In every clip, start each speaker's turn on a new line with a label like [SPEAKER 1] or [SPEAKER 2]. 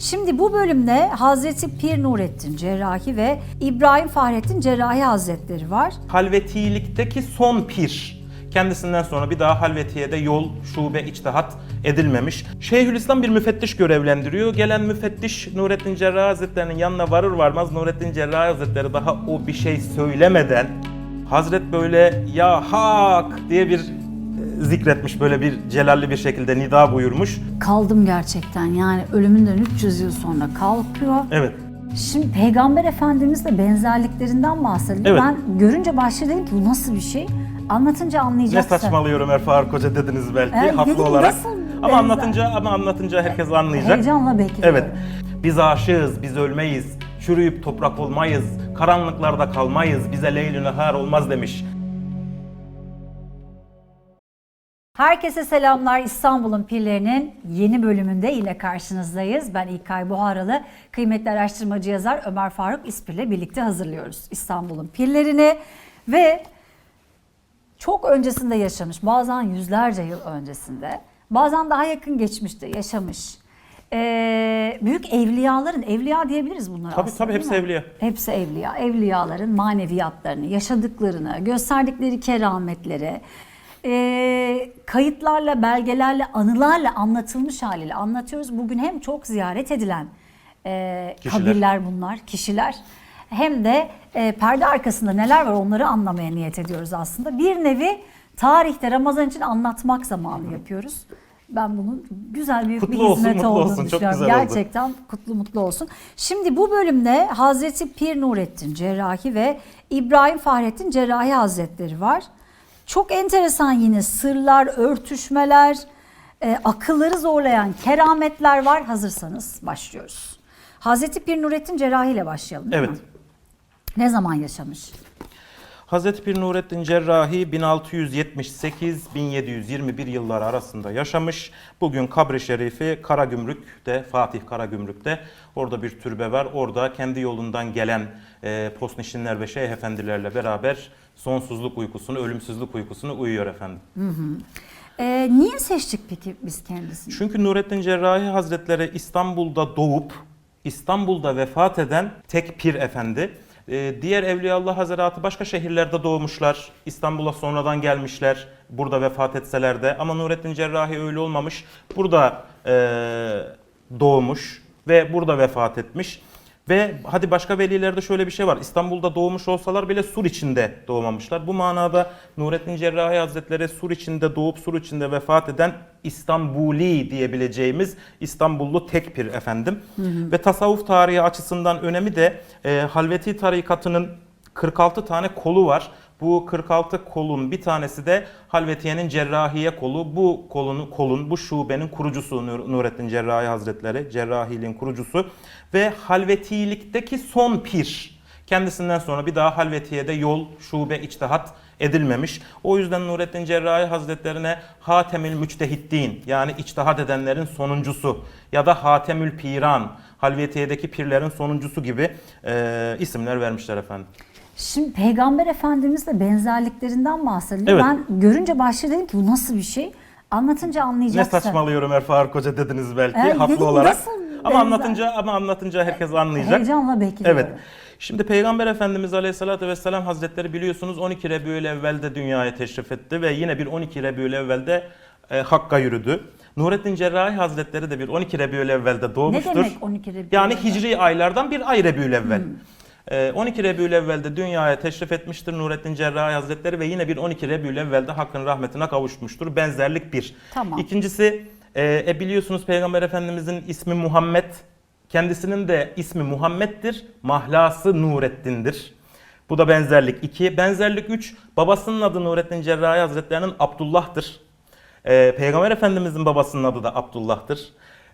[SPEAKER 1] Şimdi bu bölümde Hazreti Pir Nurettin Cerrahi ve İbrahim Fahrettin Cerrahi Hazretleri var.
[SPEAKER 2] Halvetilikteki son pir. Kendisinden sonra bir daha halvetiyede yol, şube, içtihat edilmemiş. Şeyhülislam bir müfettiş görevlendiriyor. Gelen müfettiş Nurettin Cerrahi Hazretleri'nin yanına varır varmaz Nurettin Cerrahi Hazretleri daha o bir şey söylemeden Hazret böyle ya hak diye bir zikretmiş böyle bir celalli bir şekilde nida buyurmuş.
[SPEAKER 1] Kaldım gerçekten yani ölümünden 300 yıl sonra kalkıyor.
[SPEAKER 2] Evet.
[SPEAKER 1] Şimdi Peygamber Efendimiz de benzerliklerinden bahsediyor.
[SPEAKER 2] Evet.
[SPEAKER 1] Ben görünce başta dedim ki bu nasıl bir şey? Anlatınca
[SPEAKER 2] Ne
[SPEAKER 1] anlayacaksın.
[SPEAKER 2] saçmalıyorum Ömer Faruk Hoca dediniz belki
[SPEAKER 1] Evet,
[SPEAKER 2] haklı
[SPEAKER 1] dedim,
[SPEAKER 2] olarak.
[SPEAKER 1] nasıl
[SPEAKER 2] Ama anlatınca ama anlatınca herkes anlayacak.
[SPEAKER 1] Heyecanla bekliyorum.
[SPEAKER 2] Evet. Biz aşığız, biz ölmeyiz. Çürüyüp toprak olmayız. Karanlıklarda kalmayız. Bize leyl nehar olmaz demiş.
[SPEAKER 1] Herkese selamlar. İstanbul'un Pirlerinin yeni bölümünde yine karşınızdayız. Ben İlkay Buharalı. Kıymetli araştırmacı yazar Ömer Faruk İspir'le birlikte hazırlıyoruz İstanbul'un Pirlerini ve çok öncesinde yaşamış, bazen yüzlerce yıl öncesinde, bazen daha yakın geçmişte yaşamış. Ee, büyük evliyaların, evliya diyebiliriz bunlara
[SPEAKER 2] Tabii,
[SPEAKER 1] aslında
[SPEAKER 2] tabii,
[SPEAKER 1] değil
[SPEAKER 2] hepsi
[SPEAKER 1] mi?
[SPEAKER 2] evliya.
[SPEAKER 1] Hepsi evliya. Evliyaların maneviyatlarını, yaşadıklarını, gösterdikleri kerametleri, e, kayıtlarla, belgelerle, anılarla anlatılmış haliyle anlatıyoruz. Bugün hem çok ziyaret edilen e,
[SPEAKER 2] Kişiler.
[SPEAKER 1] kabirler bunlar, kişiler. Hem de e, perde arkasında neler var onları anlamaya niyet ediyoruz aslında. Bir nevi tarihte Ramazan için anlatmak zamanı yapıyoruz. Ben bunun güzel büyük
[SPEAKER 2] Kutlu
[SPEAKER 1] bir
[SPEAKER 2] olsun,
[SPEAKER 1] hizmet
[SPEAKER 2] mutlu
[SPEAKER 1] olduğunu
[SPEAKER 2] olsun. Çok
[SPEAKER 1] düşünüyorum.
[SPEAKER 2] güzel oldu.
[SPEAKER 1] Gerçekten kutlu mutlu olsun. Şimdi bu bölümde Hazreti Pir Nurettin Cerrahi ve İbrahim Fahrettin Cerrahi Hazretleri var. Çok enteresan yine sırlar, örtüşmeler, e, akılları zorlayan kerametler var. Hazırsanız başlıyoruz. Hazreti Pir Nurettin Cerrahi ile başlayalım değil
[SPEAKER 2] Evet.
[SPEAKER 1] mi? Ne zaman yaşamış?
[SPEAKER 2] Hazreti Pir Nurettin Cerrahi 1678-1721 yılları arasında yaşamış. Bugün kabri şerifi Karagümrük'te, Fatih Karagümrük'te. Orada bir türbe var. Orada kendi yolundan gelen e, postnişinler ve şeyh efendilerle beraber sonsuzluk uykusunu, ölümsüzlük uykusunu uyuyor efendim.
[SPEAKER 1] E, niye seçtik peki biz kendisini?
[SPEAKER 2] Çünkü Nurettin Cerrahi Hazretleri İstanbul'da doğup İstanbul'da vefat eden tek pir efendi. Ee, Diğer Evliyaullah Hazretleri başka şehirlerde doğmuşlar. İstanbul'a sonradan gelmişler. Burada vefat etseler de. Ama Nurettin Cerrahi öyle olmamış. Burada eee, doğmuş ve burada vefat etmiş. Ve hadi başka velilerde şöyle bir şey var. İstanbul'da doğmuş olsalar bile Sur içinde doğmamışlar. Bu manada Nurettin Cerrahi Hazretleri Sur içinde doğup Sur içinde vefat eden İstanbuli diyebileceğimiz İstanbullu tek pir efendim. Ve tasavvuf tarihi açısından önemi de e, Halveti tarikatının 46 tane kolu var. Bu 46 kolun bir tanesi de Halvetiye'nin Cerrahiye kolu. Bu kolun, kolun bu şubenin kurucusu Nur- Nurettin Cerrahi Hazretleri, Cerrahiliğin kurucusu ve Halvetilikteki son pir. Kendisinden sonra bir daha Halvetiye'de yol, şube, içtihat edilmemiş. O yüzden Nurettin Cerrahi Hazretlerine Hatemül Müçtehittin yani içtihat edenlerin sonuncusu ya da Hatemül Piran, Halvetiye'deki pirlerin sonuncusu gibi e, isimler vermişler efendim.
[SPEAKER 1] Şimdi Peygamber Efendimizle benzerliklerinden bahsediyor.
[SPEAKER 2] Evet.
[SPEAKER 1] Ben görünce başta dedim ki bu nasıl bir şey? Anlatınca
[SPEAKER 2] Ne
[SPEAKER 1] anlayacaksın.
[SPEAKER 2] saçmalıyorum Ömer Faruk Hoca dediniz belki
[SPEAKER 1] Evet,
[SPEAKER 2] haklı
[SPEAKER 1] dedim,
[SPEAKER 2] olarak.
[SPEAKER 1] nasıl benzer?
[SPEAKER 2] Ama anlatınca ama anlatınca herkes anlayacak.
[SPEAKER 1] Heyecanla bekliyorum.
[SPEAKER 2] Evet. Şimdi Peygamber Efendimiz Aleyhisselatü Vesselam Hazretleri biliyorsunuz 12 Rebiyül Evvel'de dünyaya teşrif etti ve yine bir 12 Rebiyül Evvel'de e, Hakk'a yürüdü. Nurettin Cerrahi Hazretleri de bir 12 Rebiyül Evvel'de doğmuştur.
[SPEAKER 1] Ne demek 12 Rebiyül
[SPEAKER 2] Yani hicri aylardan bir ay Rebiyül Evvel.
[SPEAKER 1] Hmm.
[SPEAKER 2] Ee, 12 Rebiyül Evvel'de dünyaya teşrif etmiştir Nurettin Cerrahi Hazretleri ve yine bir 12 Rebiyül Evvel'de Hakk'ın rahmetine kavuşmuştur. Benzerlik bir.
[SPEAKER 1] Tamam.
[SPEAKER 2] İkincisi e, e, biliyorsunuz Peygamber Efendimizin ismi Muhammed. Kendisinin de ismi Muhammed'dir. Mahlası Nurettin'dir. Bu da benzerlik 2. Benzerlik 3. Babasının adı Nurettin Cerrahi Hazretlerinin Abdullah'tır. Ee, Peygamber Efendimizin babasının adı da Abdullah'tır.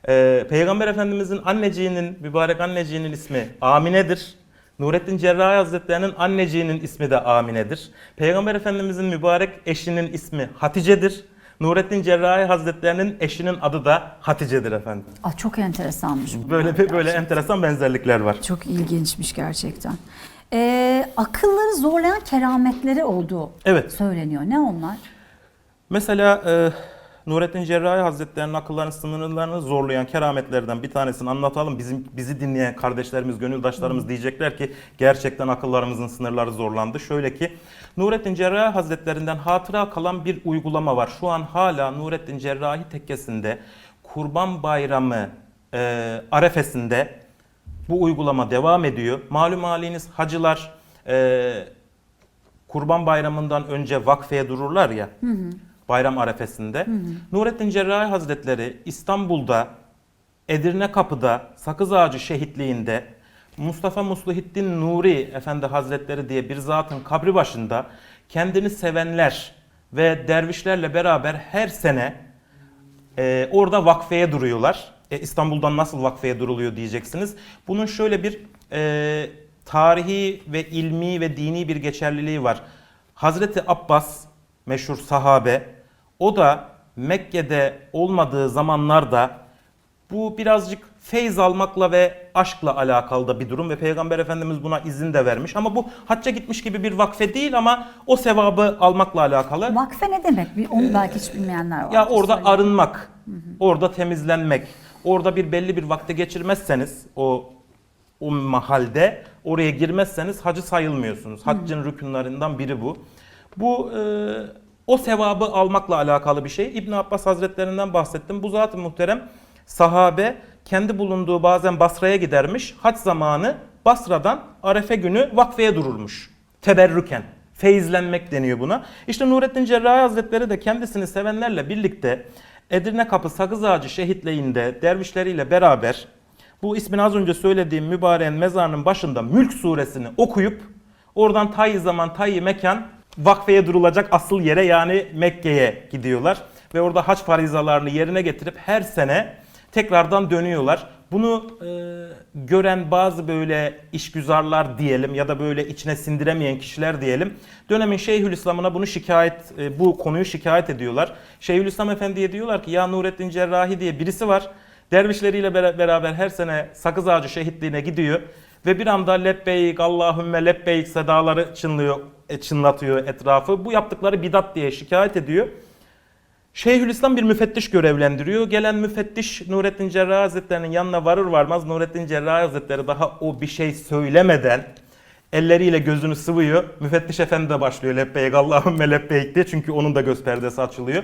[SPEAKER 2] Ee, Peygamber Efendimizin anneciğinin, mübarek anneciğinin ismi Amine'dir. Nurettin Cerrahi Hazretlerinin anneciğinin ismi de Amine'dir. Peygamber Efendimizin mübarek eşinin ismi Hatice'dir. Nurettin Cerrahi Hazretlerinin eşinin adı da Hatice'dir efendim.
[SPEAKER 1] Aa, çok enteresanmış bu.
[SPEAKER 2] Böyle böyle enteresan benzerlikler var.
[SPEAKER 1] Çok ilginçmiş gerçekten. Ee, akılları zorlayan kerametleri olduğu
[SPEAKER 2] Evet.
[SPEAKER 1] söyleniyor. Ne onlar?
[SPEAKER 2] Mesela e, Nurettin Cerrahi Hazretleri'nin akıllarının sınırlarını zorlayan kerametlerden bir tanesini anlatalım. Bizim bizi dinleyen kardeşlerimiz, gönüldaşlarımız diyecekler ki gerçekten akıllarımızın sınırları zorlandı. Şöyle ki Nurettin Cerrahi Hazretlerinden hatıra kalan bir uygulama var. Şu an hala Nurettin Cerrahi tekkesinde Kurban Bayramı e, arefesinde bu uygulama devam ediyor. Malum haliniz hacılar e, Kurban Bayramı'ndan önce vakfeye dururlar ya. Bayram arefesinde. Nurettin Cerrahi Hazretleri İstanbul'da Edirne Kapı'da Sakız Ağacı şehitliğinde Mustafa Musluhiddin Nuri Efendi Hazretleri diye bir zatın kabri başında kendini sevenler ve dervişlerle beraber her sene ee, orada vakfeye duruyorlar. E, İstanbul'dan nasıl vakfeye duruluyor diyeceksiniz. Bunun şöyle bir e, tarihi ve ilmi ve dini bir geçerliliği var. Hazreti Abbas meşhur sahabe o da Mekke'de olmadığı zamanlarda bu birazcık feyz almakla ve aşkla alakalı da bir durum ve Peygamber Efendimiz buna izin de vermiş. Ama bu hacca gitmiş gibi bir vakfe değil ama o sevabı almakla alakalı.
[SPEAKER 1] Vakfe ne demek? Bir- Onu belki hiç bilmeyenler var.
[SPEAKER 2] Ya orada arınmak, orada temizlenmek, orada bir belli bir vakte geçirmezseniz o o mahalde oraya girmezseniz hacı sayılmıyorsunuz. Haccın rükunlarından biri bu. Bu e, o sevabı almakla alakalı bir şey. İbn Abbas Hazretlerinden bahsettim. Bu zat-ı muhterem sahabe kendi bulunduğu bazen Basra'ya gidermiş. Hac zamanı Basra'dan Arefe günü vakfeye dururmuş. Teberrüken. Feyizlenmek deniyor buna. İşte Nurettin Cerrahi Hazretleri de kendisini sevenlerle birlikte Edirne Kapı Sakız Ağacı şehitliğinde dervişleriyle beraber bu ismini az önce söylediğim mübareğin mezarının başında Mülk suresini okuyup oradan tayyi zaman tayyi mekan vakfeye durulacak asıl yere yani Mekke'ye gidiyorlar. Ve orada hac farizalarını yerine getirip her sene tekrardan dönüyorlar. Bunu e, gören bazı böyle işgüzarlar diyelim ya da böyle içine sindiremeyen kişiler diyelim. Dönemin Şeyhülislam'ına bunu şikayet, e, bu konuyu şikayet ediyorlar. Şeyhülislam Efendi'ye diyorlar ki ya Nurettin Cerrahi diye birisi var. Dervişleriyle bera- beraber her sene Sakız Ağacı şehitliğine gidiyor. Ve bir anda lebbeyk Allahümme lebbeyk sedaları çınlıyor, çınlatıyor etrafı. Bu yaptıkları bidat diye şikayet ediyor. Şeyhülislam bir müfettiş görevlendiriyor. Gelen müfettiş Nurettin Cerrahi Hazretleri'nin yanına varır varmaz Nurettin Cerrahi Hazretleri daha o bir şey söylemeden elleriyle gözünü sıvıyor. Müfettiş efendi de başlıyor lebbeyk Allahümme lebbeyk diye çünkü onun da göz perdesi açılıyor.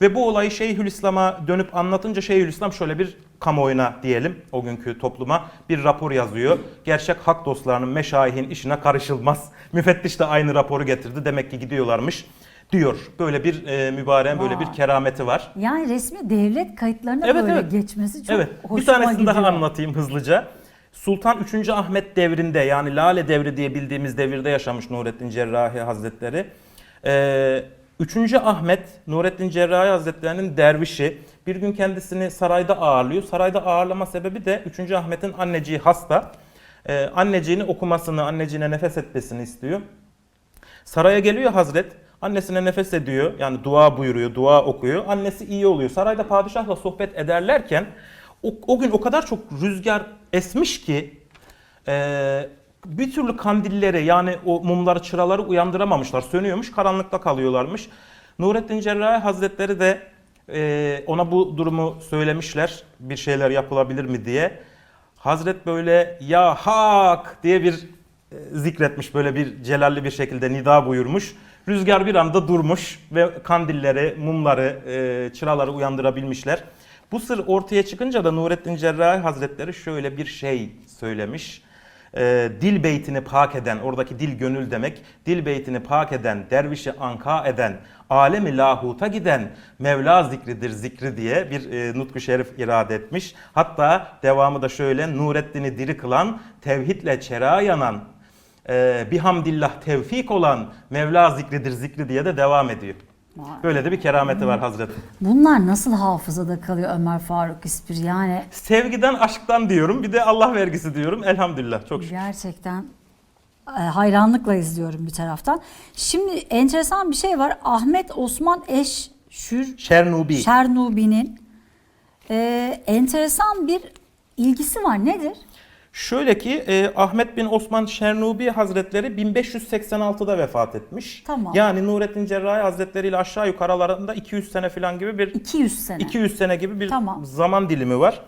[SPEAKER 2] Ve bu olayı Şeyhülislam'a dönüp anlatınca Şeyhülislam şöyle bir kamuoyuna diyelim o günkü topluma bir rapor yazıyor. Gerçek hak dostlarının meşayihin işine karışılmaz. Müfettiş de aynı raporu getirdi. Demek ki gidiyorlarmış diyor. Böyle bir e, mübareğin böyle bir kerameti var.
[SPEAKER 1] Yani resmi devlet kayıtlarına
[SPEAKER 2] Evet,
[SPEAKER 1] böyle
[SPEAKER 2] evet.
[SPEAKER 1] geçmesi çok
[SPEAKER 2] evet.
[SPEAKER 1] hoşuma
[SPEAKER 2] Bir tanesini
[SPEAKER 1] gidiyor.
[SPEAKER 2] daha anlatayım hızlıca. Sultan 3. Ahmet devrinde yani Lale devri diye bildiğimiz devirde yaşamış Nurettin Cerrahi Hazretleri. Ee, 3. Ahmet Nurettin Cerrahi Hazretlerinin dervişi bir gün kendisini sarayda ağırlıyor. Sarayda ağırlama sebebi de 3. Ahmet'in anneciği hasta. Ee, anneciğini okumasını, anneciğine nefes etmesini istiyor. Saraya geliyor Hazret. Annesine nefes ediyor. Yani dua buyuruyor, dua okuyor. Annesi iyi oluyor. Sarayda padişahla sohbet ederlerken o, o gün o kadar çok rüzgar esmiş ki e, bir türlü kandilleri yani o mumları çıraları uyandıramamışlar. Sönüyormuş, karanlıkta kalıyorlarmış. Nurettin Cerrahi Hazretleri de e, ona bu durumu söylemişler. Bir şeyler yapılabilir mi diye. Hazret böyle ya hak diye bir e, zikretmiş böyle bir celalli bir şekilde nida buyurmuş. Rüzgar bir anda durmuş ve kandilleri, mumları, e, çıraları uyandırabilmişler. Bu sır ortaya çıkınca da Nurettin Cerrahi Hazretleri şöyle bir şey söylemiş. E, dil beytini pak eden, oradaki dil gönül demek, dil beytini pak eden, dervişi anka eden, alemi lahuta giden Mevla zikridir zikri diye bir e, nutku şerif irade etmiş. Hatta devamı da şöyle Nureddin'i diri kılan, tevhidle çera yanan, e, bihamdillah tevfik olan Mevla zikridir zikri diye de devam ediyor. Böyle de bir kerameti var Hazretin.
[SPEAKER 1] Bunlar nasıl hafızada kalıyor Ömer Faruk İspir? Yani
[SPEAKER 2] Sevgiden, aşktan diyorum. Bir de Allah vergisi diyorum. Elhamdülillah. Çok şükür.
[SPEAKER 1] gerçekten e, hayranlıkla izliyorum bir taraftan. Şimdi enteresan bir şey var. Ahmet Osman Eş Şür
[SPEAKER 2] Şernubi.
[SPEAKER 1] Şernubi'nin e, enteresan bir ilgisi var. Nedir?
[SPEAKER 2] Şöyle ki e, Ahmet bin Osman Şernubi Hazretleri 1586'da vefat etmiş.
[SPEAKER 1] Tamam.
[SPEAKER 2] Yani Nurettin Cerrahi Hazretleri ile aşağı yukarı aralarında 200 sene falan gibi bir
[SPEAKER 1] 200 sene.
[SPEAKER 2] 200 sene gibi bir
[SPEAKER 1] Tamam.
[SPEAKER 2] zaman dilimi var.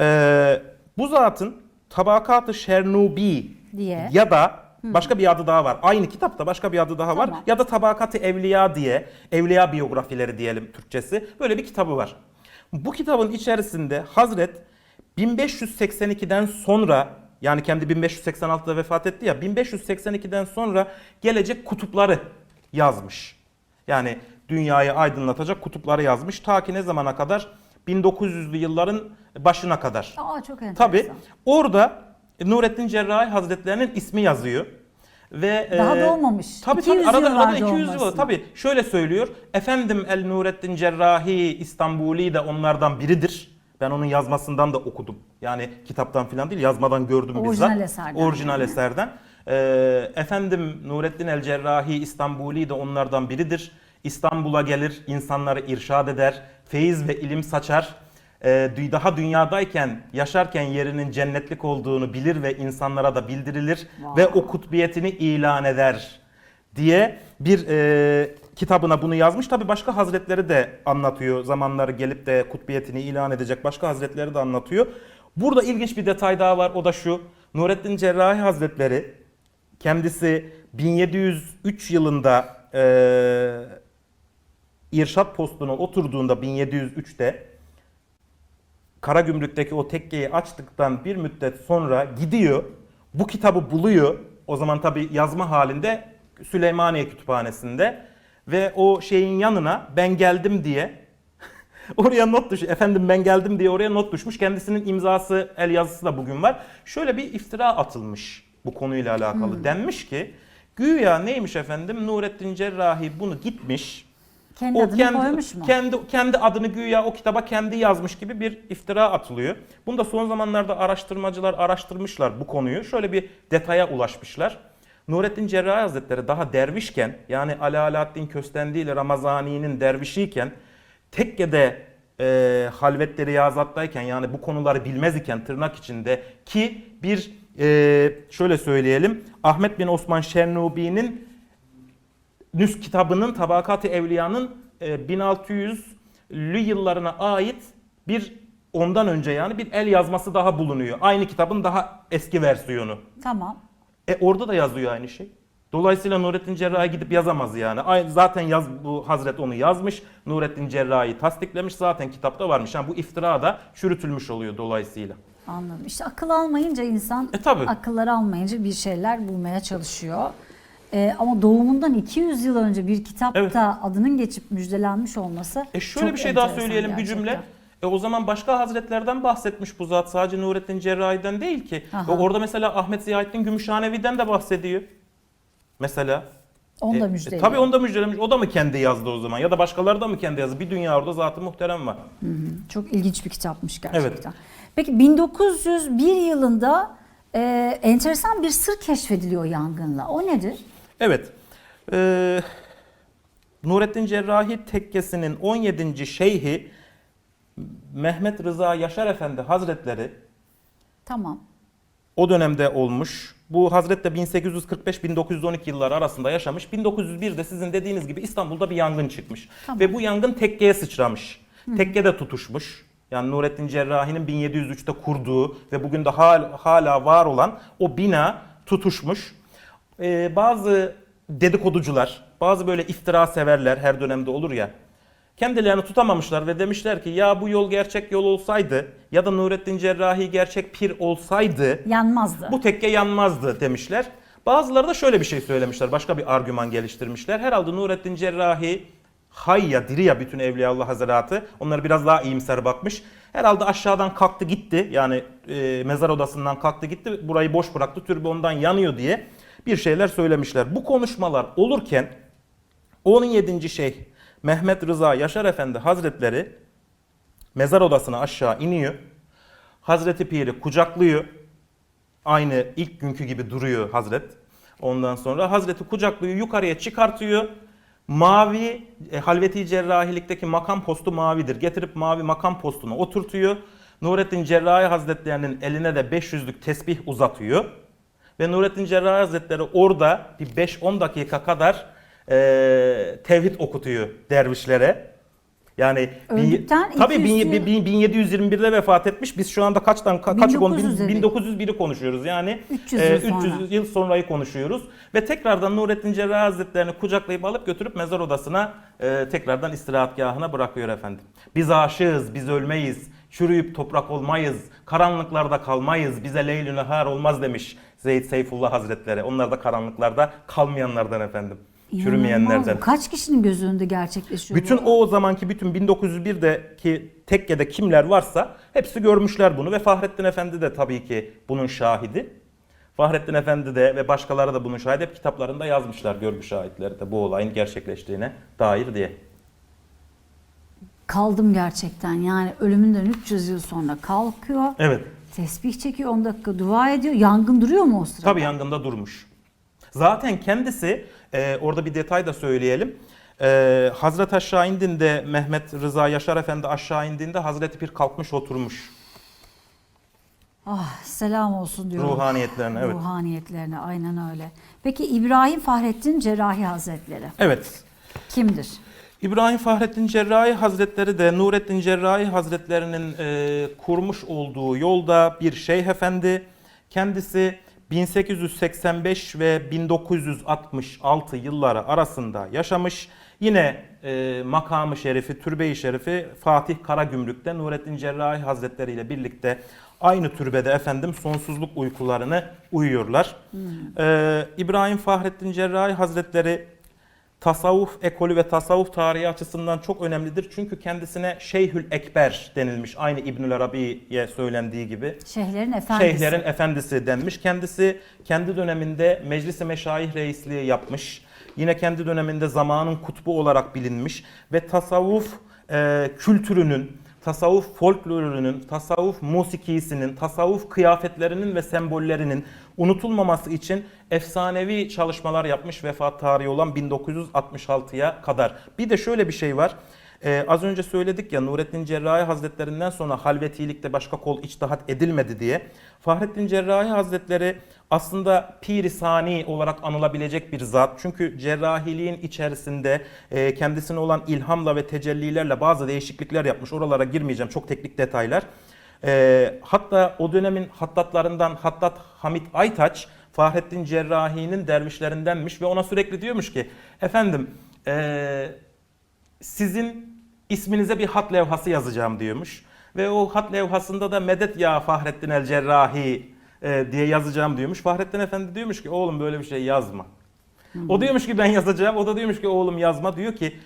[SPEAKER 2] Ee, bu zatın Tabakat-ı Şernubi
[SPEAKER 1] Diye.
[SPEAKER 2] ya da başka bir adı daha var. Aynı kitapta başka bir adı daha var.
[SPEAKER 1] Tamam.
[SPEAKER 2] Ya da Tabakat-ı Evliya diye, Evliya biyografileri diyelim Türkçesi. Böyle bir kitabı var. Bu kitabın içerisinde Hazret 1582'den sonra yani kendi 1586'da vefat etti ya 1582'den sonra gelecek kutupları yazmış. Yani dünyayı aydınlatacak kutupları yazmış. Ta ki ne zamana kadar? 1900'lü yılların başına kadar.
[SPEAKER 1] Aa çok enteresan.
[SPEAKER 2] Tabi orada Nurettin Cerrahi Hazretlerinin ismi yazıyor. Ve
[SPEAKER 1] Daha
[SPEAKER 2] e,
[SPEAKER 1] doğmamış.
[SPEAKER 2] Tabii
[SPEAKER 1] 200
[SPEAKER 2] tabii arada,
[SPEAKER 1] yıl
[SPEAKER 2] arada
[SPEAKER 1] var
[SPEAKER 2] 200 yıl.
[SPEAKER 1] doğmasına.
[SPEAKER 2] Tabii şöyle söylüyor. Efendim El Nurettin Cerrahi İstanbuli de onlardan biridir. Ben onun yazmasından da okudum. Yani kitaptan falan değil yazmadan gördüm
[SPEAKER 1] Orijinal
[SPEAKER 2] bizzat.
[SPEAKER 1] eserden
[SPEAKER 2] Orijinal
[SPEAKER 1] yani.
[SPEAKER 2] eserden. Ee, efendim Nurettin El Cerrahi İstanbuli de onlardan biridir. İstanbul'a gelir, insanları irşad eder, feyiz ve ilim saçar. Ee, daha dünyadayken, yaşarken yerinin cennetlik olduğunu bilir ve insanlara da bildirilir
[SPEAKER 1] Vay.
[SPEAKER 2] ve o kutbiyetini ilan eder diye bir e, kitabına bunu yazmış. Tabi başka hazretleri de anlatıyor. Zamanları gelip de kutbiyetini ilan edecek başka hazretleri de anlatıyor. Burada ilginç bir detay daha var. O da şu. Nurettin Cerrahi Hazretleri kendisi 1703 yılında e, irşat postuna oturduğunda 1703'te Karagümrük'teki o tekkeyi açtıktan bir müddet sonra gidiyor. Bu kitabı buluyor. O zaman tabi yazma halinde Süleymaniye Kütüphanesi'nde ve o şeyin yanına ben geldim diye oraya not düşmüş. Efendim ben geldim diye oraya not düşmüş. Kendisinin imzası, el yazısı da bugün var. Şöyle bir iftira atılmış bu konuyla alakalı. Denmiş ki güya neymiş efendim Nurettin Cerrahi bunu gitmiş
[SPEAKER 1] Kendi
[SPEAKER 2] o
[SPEAKER 1] adını
[SPEAKER 2] kendi,
[SPEAKER 1] koymuş mu?
[SPEAKER 2] Kendi, kendi adını güya o kitaba kendi yazmış gibi bir iftira atılıyor. Bunu da son zamanlarda araştırmacılar araştırmışlar bu konuyu. Şöyle bir detaya ulaşmışlar. Nurettin Cerrahi Hazretleri daha dervişken yani Ali Alaaddin Köstendi ile Ramazani'nin dervişiyken tekkede e, halvetleri riyazattayken yani bu konuları bilmez iken tırnak içinde ki bir e, şöyle söyleyelim Ahmet bin Osman Şernubi'nin Nüs kitabının Tabakat-ı Evliya'nın e, 1600'lü yıllarına ait bir ondan önce yani bir el yazması daha bulunuyor. Aynı kitabın daha eski versiyonu.
[SPEAKER 1] Tamam.
[SPEAKER 2] E orada da yazıyor aynı şey. Dolayısıyla Nurettin Cerrahi gidip yazamaz yani. Aynı, zaten yaz, bu Hazret onu yazmış. Nurettin Cerrahi tasdiklemiş. Zaten kitapta varmış. Yani bu iftira da çürütülmüş oluyor dolayısıyla.
[SPEAKER 1] Anladım. İşte akıl almayınca insan
[SPEAKER 2] E, tabii.
[SPEAKER 1] akılları almayınca bir şeyler bulmaya çalışıyor. Ee, ama doğumundan 200 yıl önce bir kitapta
[SPEAKER 2] Evet.
[SPEAKER 1] adının geçip müjdelenmiş olması
[SPEAKER 2] E şöyle bir şey daha söyleyelim bir
[SPEAKER 1] gerçekten.
[SPEAKER 2] cümle. E o zaman başka hazretlerden bahsetmiş bu zat. Sadece Nurettin Cerrahi'den değil ki.
[SPEAKER 1] Aha.
[SPEAKER 2] E orada mesela Ahmet Ziyaettin Gümüşhanevi'den de bahsediyor. Mesela.
[SPEAKER 1] Onu da
[SPEAKER 2] E, e,
[SPEAKER 1] müjdeliyor.
[SPEAKER 2] tabii onu da müjdelemiş. O da mı kendi yazdı o zaman? Ya da başkaları da mı kendi yazdı? Bir dünya orada zatı muhterem var.
[SPEAKER 1] Çok ilginç bir kitapmış gerçekten. Peki 1901 yılında e, enteresan bir sır keşfediliyor yangınla. O nedir?
[SPEAKER 2] Evet. Ee, Nurettin Cerrahi Tekkesi'nin 17. şeyhi Mehmet Rıza Yaşar Efendi Hazretleri
[SPEAKER 1] Tamam.
[SPEAKER 2] o dönemde olmuş. Bu Hazret de 1845-1912 yılları arasında yaşamış. 1901'de sizin dediğiniz gibi İstanbul'da bir yangın çıkmış.
[SPEAKER 1] Tamam.
[SPEAKER 2] Ve bu yangın tekkeye sıçramış. Tekke de tutuşmuş. Yani Nurettin Cerrahi'nin 1703'te kurduğu ve bugün de hal- hala var olan o bina tutuşmuş. Ee, bazı dedikoducular, bazı böyle iftira severler her dönemde olur ya. Kendilerini tutamamışlar ve demişler ki ya bu yol gerçek yol olsaydı ya da Nurettin Cerrahi gerçek pir olsaydı
[SPEAKER 1] Yanmazdı.
[SPEAKER 2] bu tekke yanmazdı demişler. Bazıları da şöyle bir şey söylemişler. Başka bir argüman geliştirmişler. Herhalde Nurettin Cerrahi hay ya diri ya bütün Evliyaullah Hazretleri. Onları biraz daha iyimser bakmış. Herhalde aşağıdan kalktı gitti. Yani e, mezar odasından kalktı gitti. Burayı boş bıraktı. Türbe ondan yanıyor diye bir şeyler söylemişler. Bu konuşmalar olurken 17. Şeyh Mehmet Rıza Yaşar Efendi Hazretleri mezar odasına aşağı iniyor. Hazreti Pir'i kucaklıyor. Aynı ilk günkü gibi duruyor Hazret. Ondan sonra Hazreti kucaklıyor, yukarıya çıkartıyor. Mavi, e, halveti cerrahilikteki makam postu mavidir. Getirip mavi makam postuna oturtuyor. Nurettin Cerrahi Hazretlerinin eline de 500'lük tesbih uzatıyor. Ve Nurettin Cerrahi Hazretleri orada bir 5-10 dakika kadar eee, tevhid okutuyor dervişlere. Yani
[SPEAKER 1] Öldükten
[SPEAKER 2] tabii
[SPEAKER 1] 200
[SPEAKER 2] bin- bin- 1721'de vefat etmiş. Biz şu anda kaçtan ka, kaç
[SPEAKER 1] 1900 evet.
[SPEAKER 2] 1901'i konuşuyoruz. Yani
[SPEAKER 1] 300
[SPEAKER 2] e,
[SPEAKER 1] yıl
[SPEAKER 2] 300
[SPEAKER 1] sonra.
[SPEAKER 2] yıl sonrayı konuşuyoruz ve tekrardan Nurettin Cerrahi Hazretlerini kucaklayıp alıp götürüp mezar odasına e, tekrardan istirahatgahına bırakıyor efendim. Biz aşığız, biz ölmeyiz, çürüyüp toprak olmayız, karanlıklarda kalmayız, bize leylü nehar olmaz demiş Zeyd Seyfullah Hazretleri. Onlar da karanlıklarda kalmayanlardan efendim.
[SPEAKER 1] İnanılmaz
[SPEAKER 2] Çürümeyenlerden.
[SPEAKER 1] bu. Kaç kişinin gözü önünde gerçekleşiyor
[SPEAKER 2] Bütün
[SPEAKER 1] bu?
[SPEAKER 2] o, o zamanki bütün 1901'deki tekkede kimler varsa hepsi görmüşler bunu ve Fahrettin Efendi de tabii ki bunun şahidi. Fahrettin Efendi de ve başkaları da bunun şahidi. Hep kitaplarında yazmışlar görgü şahitleri de bu olayın gerçekleştiğine dair diye.
[SPEAKER 1] Kaldım gerçekten yani ölümünden 300 yıl sonra kalkıyor.
[SPEAKER 2] Evet.
[SPEAKER 1] Tesbih çekiyor 10 dakika dua ediyor. Yangın duruyor mu o sırada?
[SPEAKER 2] Tabii yangında durmuş. Zaten kendisi e, orada bir detay da söyleyelim. E, Hazreti aşağı indiğinde Mehmet Rıza Yaşar Efendi aşağı indiğinde Hazreti Pir kalkmış oturmuş.
[SPEAKER 1] Ah selam olsun diyorum.
[SPEAKER 2] Ruhaniyetlerine evet.
[SPEAKER 1] Ruhaniyetlerine aynen öyle. Peki İbrahim Fahrettin Cerrahi Hazretleri
[SPEAKER 2] Evet.
[SPEAKER 1] kimdir?
[SPEAKER 2] İbrahim Fahrettin Cerrahi Hazretleri de Nurettin Cerrahi Hazretlerinin e, kurmuş olduğu yolda bir şeyh efendi. Kendisi 1885 ve 1966 yılları arasında yaşamış. Yine e, makamı şerifi, türbe-i şerifi Fatih Karagümrük'te Nurettin Cerrahi Hazretleri ile birlikte aynı türbede efendim sonsuzluk uykularını uyuyorlar. E, İbrahim Fahrettin Cerrahi Hazretleri tasavvuf ekolü ve tasavvuf tarihi açısından çok önemlidir. Çünkü kendisine Şeyhül Ekber denilmiş. Aynı İbnül Arabi'ye söylendiği gibi.
[SPEAKER 1] Şeyhlerin efendisi.
[SPEAKER 2] Şeyhlerin efendisi denmiş. Kendisi kendi döneminde Meclis-i Meşayih reisliği yapmış. Yine kendi döneminde zamanın kutbu olarak bilinmiş ve tasavvuf e, kültürünün, tasavvuf folklorunun, tasavvuf musikisinin, tasavvuf kıyafetlerinin ve sembollerinin unutulmaması için efsanevi çalışmalar yapmış vefat tarihi olan 1966'ya kadar. Bir de şöyle bir şey var. Ee, az önce söyledik ya Nurettin Cerrahi Hazretlerinden sonra halvetilikte başka kol içtihat edilmedi diye. Fahrettin Cerrahi Hazretleri aslında pir sani olarak anılabilecek bir zat. Çünkü cerrahiliğin içerisinde e, kendisine olan ilhamla ve tecellilerle bazı değişiklikler yapmış. Oralara girmeyeceğim çok teknik detaylar. E, hatta o dönemin hattatlarından Hattat Hamit Aytaç Fahrettin Cerrahi'nin dervişlerindenmiş ve ona sürekli diyormuş ki efendim eee sizin isminize bir hat levhası yazacağım diyormuş. Ve o hat levhasında da medet ya Fahrettin el Cerrahi e, diye yazacağım diyormuş. Fahrettin Efendi diyormuş ki oğlum böyle bir şey yazma. O diyormuş ki ben yazacağım. O da diyormuş ki oğlum yazma. Diyor ki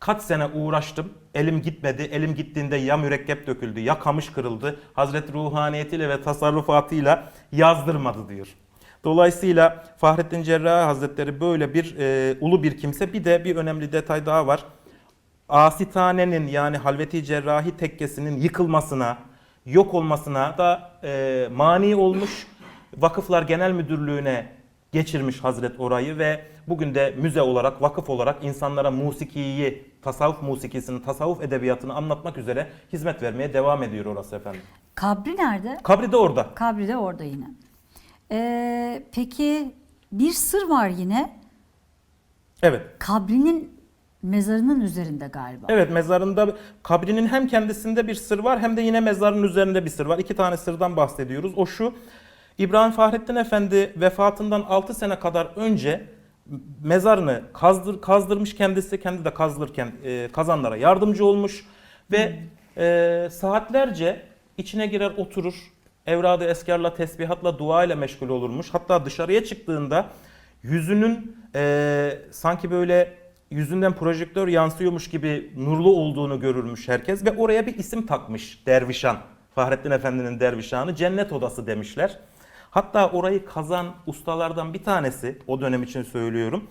[SPEAKER 2] kaç sene uğraştım. Elim gitmedi. Elim gittiğinde ya mürekkep döküldü ya kamış kırıldı. Hazreti ruhaniyetiyle ve tasarrufatıyla yazdırmadı diyor. Dolayısıyla Fahrettin Cerrahi Hazretleri böyle bir e, ulu bir kimse. Bir de bir önemli detay daha var. Asitane'nin yani Halveti Cerrahi tekkesinin yıkılmasına, yok olmasına da e, mani olmuş. Vakıflar Genel Müdürlüğü'ne geçirmiş Hazret orayı ve bugün de müze olarak, vakıf olarak insanlara musikiyi, tasavvuf musikisini, tasavvuf edebiyatını anlatmak üzere hizmet vermeye devam ediyor orası efendim.
[SPEAKER 1] Kabri nerede?
[SPEAKER 2] Kabri de orada.
[SPEAKER 1] Kabri de orada yine. Ee, peki bir sır var yine.
[SPEAKER 2] Evet.
[SPEAKER 1] Kabrinin mezarının üzerinde galiba.
[SPEAKER 2] Evet mezarında kabrinin hem kendisinde bir sır var hem de yine mezarın üzerinde bir sır var. İki tane sırdan bahsediyoruz. O şu İbrahim Fahrettin Efendi vefatından 6 sene kadar önce mezarını kazdır, kazdırmış kendisi. Kendi de kazdırırken e, kazanlara yardımcı olmuş. Ve e, saatlerce içine girer oturur. Evradı eskarla, tesbihatla, dua ile meşgul olurmuş. Hatta dışarıya çıktığında yüzünün e, sanki böyle yüzünden projektör yansıyormuş gibi nurlu olduğunu görürmüş herkes ve oraya bir isim takmış Dervişan. Fahrettin Efendi'nin Dervişanı cennet odası demişler. Hatta orayı kazan ustalardan bir tanesi o dönem için söylüyorum.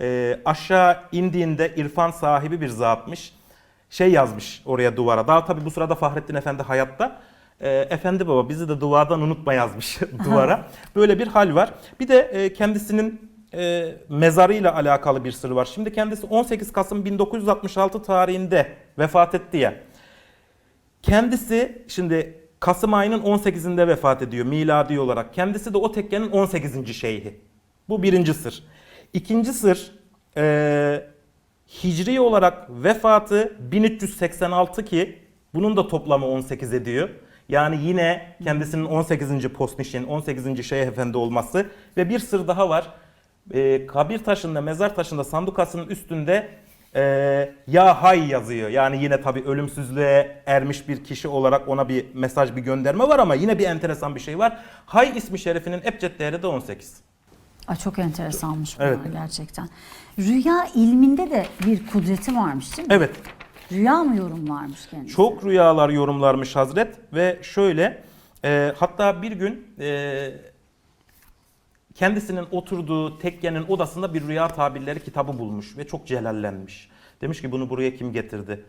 [SPEAKER 2] e, aşağı indiğinde irfan sahibi bir zatmış. Şey yazmış oraya duvara. Daha tabii bu sırada Fahrettin Efendi hayatta. E, Efendi baba bizi de duadan unutma yazmış duvara. Böyle bir hal var. Bir de e, kendisinin e, mezarıyla alakalı bir sır var. Şimdi kendisi 18 Kasım 1966 tarihinde vefat etti ya. Kendisi şimdi Kasım ayının 18'inde vefat ediyor miladi olarak. Kendisi de o tekkenin 18. şeyhi. Bu birinci sır. İkinci sır e, hicri olarak vefatı 1386 ki bunun da toplamı 18 ediyor. Yani yine kendisinin 18. postnişin, 18. Şeyh Efendi olması ve bir sır daha var. E, kabir taşında, mezar taşında sandukasının üstünde e, ya hay yazıyor. Yani yine tabi ölümsüzlüğe ermiş bir kişi olarak ona bir mesaj, bir gönderme var ama yine bir enteresan bir şey var. Hay ismi şerefinin ebced değeri de 18.
[SPEAKER 1] Ay çok enteresanmış bunlar
[SPEAKER 2] Evet.
[SPEAKER 1] gerçekten. Rüya ilminde de bir kudreti varmış değil mi?
[SPEAKER 2] Evet.
[SPEAKER 1] Rüya mı yorumlarmış kendisi?
[SPEAKER 2] Çok rüyalar yorumlarmış Hazret ve şöyle e, hatta bir gün e, kendisinin oturduğu tekkenin odasında bir rüya tabirleri kitabı bulmuş ve çok celallenmiş. Demiş ki bunu buraya kim getirdi?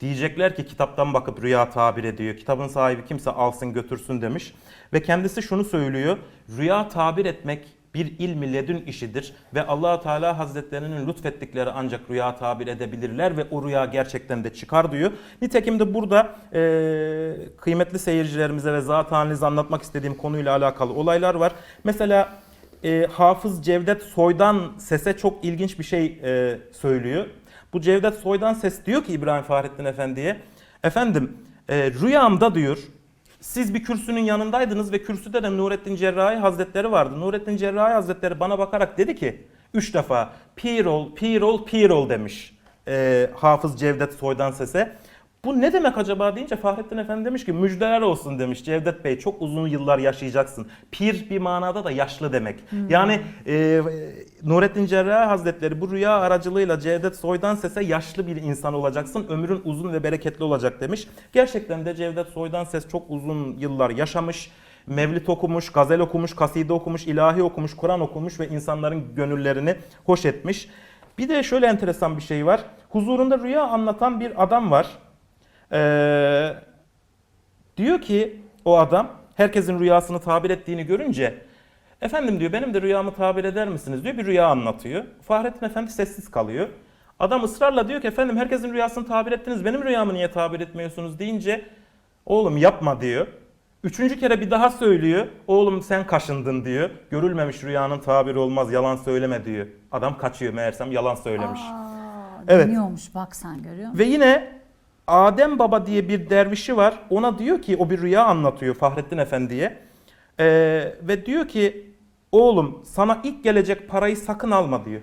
[SPEAKER 2] Diyecekler ki kitaptan bakıp rüya tabir ediyor. Kitabın sahibi kimse alsın götürsün demiş. Ve kendisi şunu söylüyor. Rüya tabir etmek bir ilmi ledün işidir ve allah Teala Hazretlerinin lütfettikleri ancak rüya tabir edebilirler ve o rüya gerçekten de çıkar diyor. Nitekim de burada eee, kıymetli seyircilerimize ve zat halinize anlatmak istediğim konuyla alakalı olaylar var. Mesela e, Hafız Cevdet Soydan sese çok ilginç bir şey e, söylüyor. Bu Cevdet Soydan ses diyor ki İbrahim Fahrettin Efendi'ye, efendim e, rüyamda diyor siz bir kürsünün yanındaydınız ve kürsüde de Nurettin Cerrahi Hazretleri vardı. Nurettin Cerrahi Hazretleri bana bakarak dedi ki üç defa pir ol, pir ol, pir ol demiş e, Hafız Cevdet Soydan sese. Bu ne demek acaba deyince Fahrettin Efendi demiş ki müjdeler olsun demiş Cevdet Bey çok uzun yıllar yaşayacaksın. Pir bir manada da yaşlı demek. Yani e, Nurettin Cerrahi Hazretleri bu rüya aracılığıyla Cevdet Soydan sese yaşlı bir insan olacaksın. Ömrün uzun ve bereketli olacak demiş. Gerçekten de Cevdet Soydan ses çok uzun yıllar yaşamış. Mevlid okumuş, gazel okumuş, kaside okumuş, ilahi okumuş, Kur'an okumuş ve insanların gönüllerini hoş etmiş. Bir de şöyle enteresan bir şey var. Huzurunda rüya anlatan bir adam var. Ee, diyor ki o adam herkesin rüyasını tabir ettiğini görünce efendim diyor benim de rüyamı tabir eder misiniz diyor bir rüya anlatıyor. Fahrettin Efendi sessiz kalıyor. Adam ısrarla diyor ki efendim herkesin rüyasını tabir ettiniz benim rüyamı niye tabir etmiyorsunuz deyince oğlum yapma diyor. Üçüncü kere bir daha söylüyor. Oğlum sen kaşındın diyor. Görülmemiş rüyanın tabiri olmaz yalan söyleme diyor. Adam kaçıyor meğersem yalan söylemiş.
[SPEAKER 1] Aa,
[SPEAKER 2] Evet.
[SPEAKER 1] Dinliyormuş bak sen görüyor musun?
[SPEAKER 2] Ve yine Adem Baba diye bir dervişi var. Ona diyor ki o bir rüya anlatıyor Fahrettin Efendi'ye. Ee, ve diyor ki oğlum sana ilk gelecek parayı sakın alma diyor.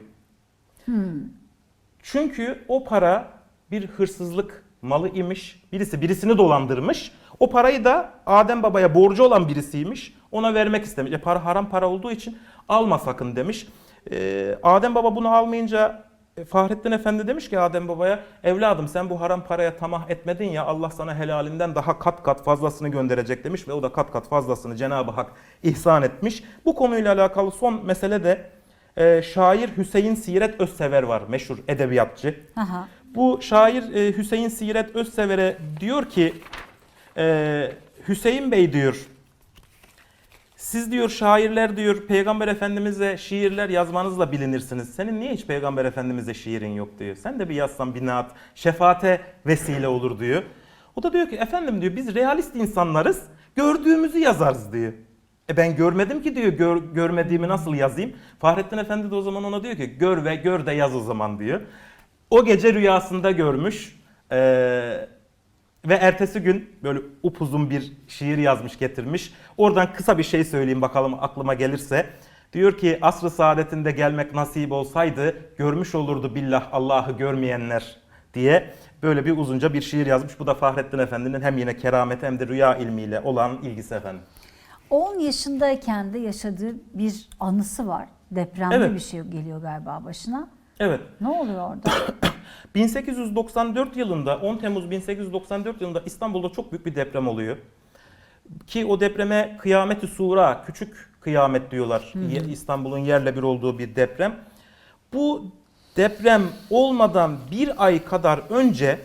[SPEAKER 2] Çünkü o para bir hırsızlık malı imiş. Birisi birisini dolandırmış. O parayı da Adem Baba'ya borcu olan birisiymiş. Ona vermek istemiş. E para haram para olduğu için alma sakın demiş. Ee, Adem Baba bunu almayınca Fahrettin Efendi demiş ki Adem Baba'ya evladım sen bu haram paraya tamah etmedin ya Allah sana helalinden daha kat kat fazlasını gönderecek demiş ve o da kat kat fazlasını Cenab-ı Hak ihsan etmiş. Bu konuyla alakalı son mesele de e, şair Hüseyin Siret Özsever var meşhur edebiyatçı.
[SPEAKER 1] Aha.
[SPEAKER 2] Bu şair e, Hüseyin Siret Özsever'e diyor ki e, Hüseyin Bey diyor siz diyor şairler diyor Peygamber Efendimiz'e şiirler yazmanızla bilinirsiniz. Senin niye hiç Peygamber Efendimiz'e şiirin yok diyor. Sen de bir yazsan bir naat şefaate vesile olur diyor. O da diyor ki efendim diyor biz realist insanlarız gördüğümüzü yazarız diyor. E ben görmedim ki diyor gör, görmediğimi nasıl yazayım? Fahrettin Efendi de o zaman ona diyor ki gör ve gör de yaz o zaman diyor. O gece rüyasında görmüş. Ee, ve ertesi gün böyle upuzun bir şiir yazmış getirmiş. Oradan kısa bir şey söyleyeyim bakalım aklıma gelirse. Diyor ki asr-ı saadetinde gelmek nasip olsaydı görmüş olurdu billah Allah'ı görmeyenler diye böyle bir uzunca bir şiir yazmış. Bu da Fahrettin Efendi'nin hem yine kerameti hem de rüya ilmiyle olan ilgisi efendim.
[SPEAKER 1] 10 yaşındayken de yaşadığı bir anısı var. Depremde
[SPEAKER 2] Evet.
[SPEAKER 1] bir şey geliyor galiba başına.
[SPEAKER 2] Evet.
[SPEAKER 1] Ne oluyor orada?
[SPEAKER 2] 1894 yılında 10 Temmuz 1894 yılında İstanbul'da çok büyük bir deprem oluyor. Ki o depreme kıyameti sura, küçük kıyamet diyorlar. Ye- İstanbul'un yerle bir olduğu bir deprem. Bu deprem olmadan bir ay kadar önce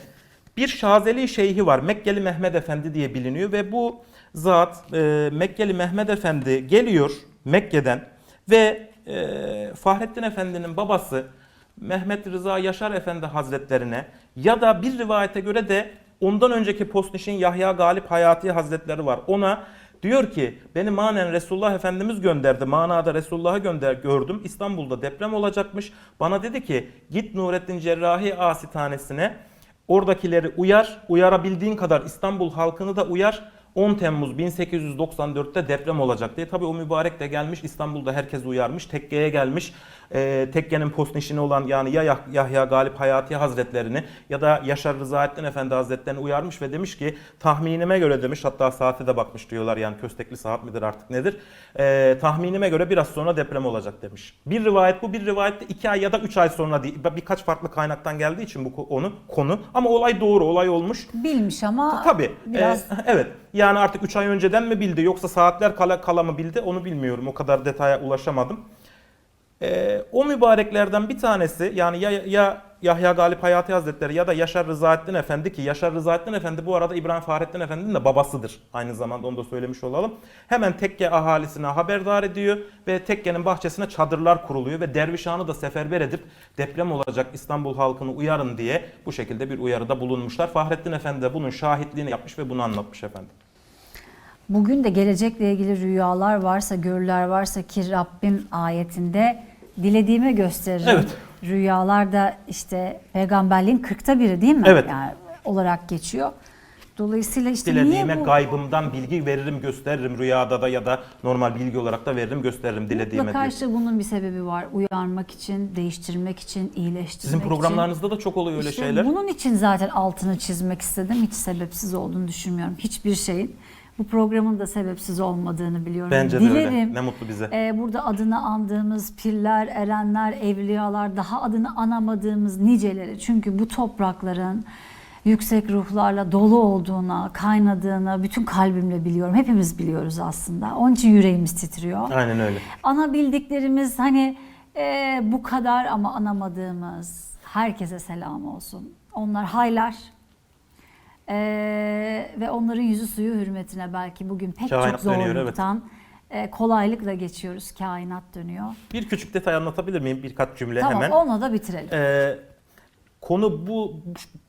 [SPEAKER 2] bir Şazeli Şeyhi var. Mekkeli Mehmet Efendi diye biliniyor ve bu zat e, Mekkeli Mehmet Efendi geliyor Mekke'den ve e, Fahrettin Efendi'nin babası Mehmet Rıza Yaşar Efendi Hazretlerine ya da bir rivayete göre de Ondan önceki Postniş'in Yahya Galip Hayati Hazretleri var. Ona diyor ki beni manen Resulullah Efendimiz gönderdi. Manada Resulullah'ı gönder gördüm. İstanbul'da deprem olacakmış. Bana dedi ki git Nurettin Cerrahi Asitanesine oradakileri uyar. Uyarabildiğin kadar İstanbul halkını da uyar. 10 Temmuz 1894'te deprem olacak diye. Tabii o mübarek de gelmiş İstanbul'da herkes uyarmış. Tekke'ye gelmiş. Ee, Tekke'nin postnişini olan yani ya Yah- Yahya Galip Hayati Hazretlerini ya da Yaşar Rızaettin Efendi Hazretlerini uyarmış ve demiş ki tahminime göre demiş hatta saate de bakmış diyorlar yani köstekli saat midir artık nedir. Ee, tahminime göre biraz sonra deprem olacak demiş. Bir rivayet bu bir rivayet de 2 ay ya da 3 ay sonra değil. Birkaç farklı kaynaktan geldiği için bu onu konu ama olay doğru olay olmuş.
[SPEAKER 1] Bilmiş ama
[SPEAKER 2] Tabii.
[SPEAKER 1] biraz
[SPEAKER 2] Ee, evet. Yani artık 3 ay önceden mi bildi yoksa saatler kala kala mı bildi onu bilmiyorum. O kadar detaya ulaşamadım. Ee, o mübareklerden bir tanesi yani ya, ya Yahya Galip Hayati Hazretleri ya da Yaşar Rızaettin Efendi ki Yaşar Rızaettin Efendi bu arada İbrahim Fahrettin Efendi'nin de babasıdır. Aynı zamanda onu da söylemiş olalım. Hemen tekke ahalisine haberdar ediyor ve tekkenin bahçesine çadırlar kuruluyor ve Dervişhan'ı da seferber edip deprem olacak İstanbul halkını uyarın diye bu şekilde bir uyarıda bulunmuşlar. Fahrettin Efendi de bunun şahitliğini yapmış ve bunu anlatmış efendim.
[SPEAKER 1] Bugün de gelecekle ilgili rüyalar varsa, görüler varsa ki Rabbim ayetinde dilediğime gösteririm.
[SPEAKER 2] Evet.
[SPEAKER 1] Rüyalar da işte peygamberliğin kırkta biri değil mi?
[SPEAKER 2] Evet.
[SPEAKER 1] Yani olarak geçiyor. Dolayısıyla işte
[SPEAKER 2] Dilediğime
[SPEAKER 1] niye bu
[SPEAKER 2] gaybımdan bilgi veririm, gösteririm rüyada da ya da normal bilgi olarak da veririm, gösteririm dilediğime
[SPEAKER 1] mutlaka işte bunun bir sebebi var. Uyarmak için, değiştirmek için, iyileştirmek
[SPEAKER 2] Sizin
[SPEAKER 1] için.
[SPEAKER 2] programlarınızda da çok oluyor öyle
[SPEAKER 1] İşte
[SPEAKER 2] şeyler.
[SPEAKER 1] Bunun için zaten altını çizmek istedim. Hiç sebepsiz olduğunu düşünmüyorum. Hiçbir şeyin. Bu programın da sebepsiz olmadığını biliyorum.
[SPEAKER 2] Bence de
[SPEAKER 1] Dilerim,
[SPEAKER 2] öyle. Ne mutlu bize.
[SPEAKER 1] e, burada adını andığımız pirler, erenler, evliyalar, daha adını anamadığımız niceleri. Çünkü bu toprakların yüksek ruhlarla dolu olduğuna, kaynadığına bütün kalbimle biliyorum. Hepimiz biliyoruz aslında. Onun için yüreğimiz titriyor.
[SPEAKER 2] Aynen öyle.
[SPEAKER 1] Ana bildiklerimiz hani e, bu kadar ama anamadığımız herkese selam olsun. Onlar haylar. E, ve onların yüzü suyu hürmetine belki bugün pek
[SPEAKER 2] Kainat
[SPEAKER 1] çok
[SPEAKER 2] dönüyor, evet.
[SPEAKER 1] zorluktan e, kolaylıkla geçiyoruz. Kainat dönüyor.
[SPEAKER 2] Bir küçük detay anlatabilir miyim? Birkaç cümle
[SPEAKER 1] tamam
[SPEAKER 2] hemen.
[SPEAKER 1] onunla da bitirelim.
[SPEAKER 2] Ee, konu bu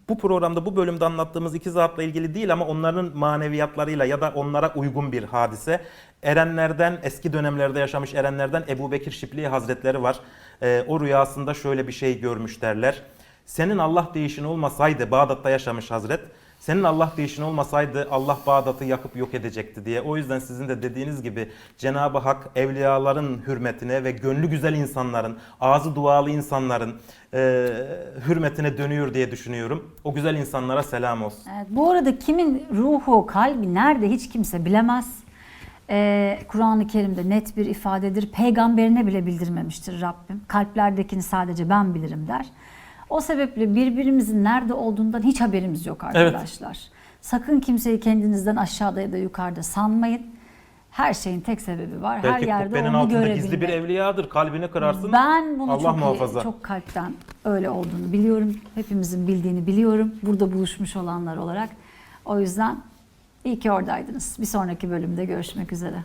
[SPEAKER 2] bu programda bu bölümde anlattığımız iki zatla ilgili değil ama onların maneviyatlarıyla ya da onlara uygun bir hadise. Erenlerden eski dönemlerde yaşamış erenlerden Ebu Bekir Şipli Hazretleri var. Ee, o rüyasında şöyle bir şey görmüş derler. Senin Allah değişin olmasaydı Bağdat'ta yaşamış Hazret. Senin Allah değişin olmasaydı Allah Bağdat'ı yakıp yok edecekti diye. O yüzden sizin de dediğiniz gibi Cenab-ı Hak evliyaların hürmetine ve gönlü güzel insanların, ağzı dualı insanların e, hürmetine dönüyor diye düşünüyorum. O güzel insanlara selam olsun.
[SPEAKER 1] Evet, bu arada kimin ruhu, kalbi nerede hiç kimse bilemez. Ee, Kur'an-ı Kerim'de net bir ifadedir. Peygamberine bile bildirmemiştir Rabbim. Kalplerdekini sadece ben bilirim der. O sebeple birbirimizin nerede olduğundan hiç haberimiz yok arkadaşlar. Sakın kimseyi kendinizden aşağıda ya da yukarıda sanmayın. Her şeyin tek sebebi var. Her
[SPEAKER 2] Belki
[SPEAKER 1] yerde
[SPEAKER 2] kubbenin
[SPEAKER 1] onu
[SPEAKER 2] altında
[SPEAKER 1] görebilmek.
[SPEAKER 2] gizli bir evliyadır. Kalbini kırarsın.
[SPEAKER 1] Ben bunu
[SPEAKER 2] Allah
[SPEAKER 1] çok
[SPEAKER 2] muhafaza.
[SPEAKER 1] çok kalpten öyle olduğunu biliyorum. Hepimizin bildiğini biliyorum. Burada buluşmuş olanlar olarak. O yüzden iyi ki oradaydınız. Bir sonraki bölümde görüşmek üzere.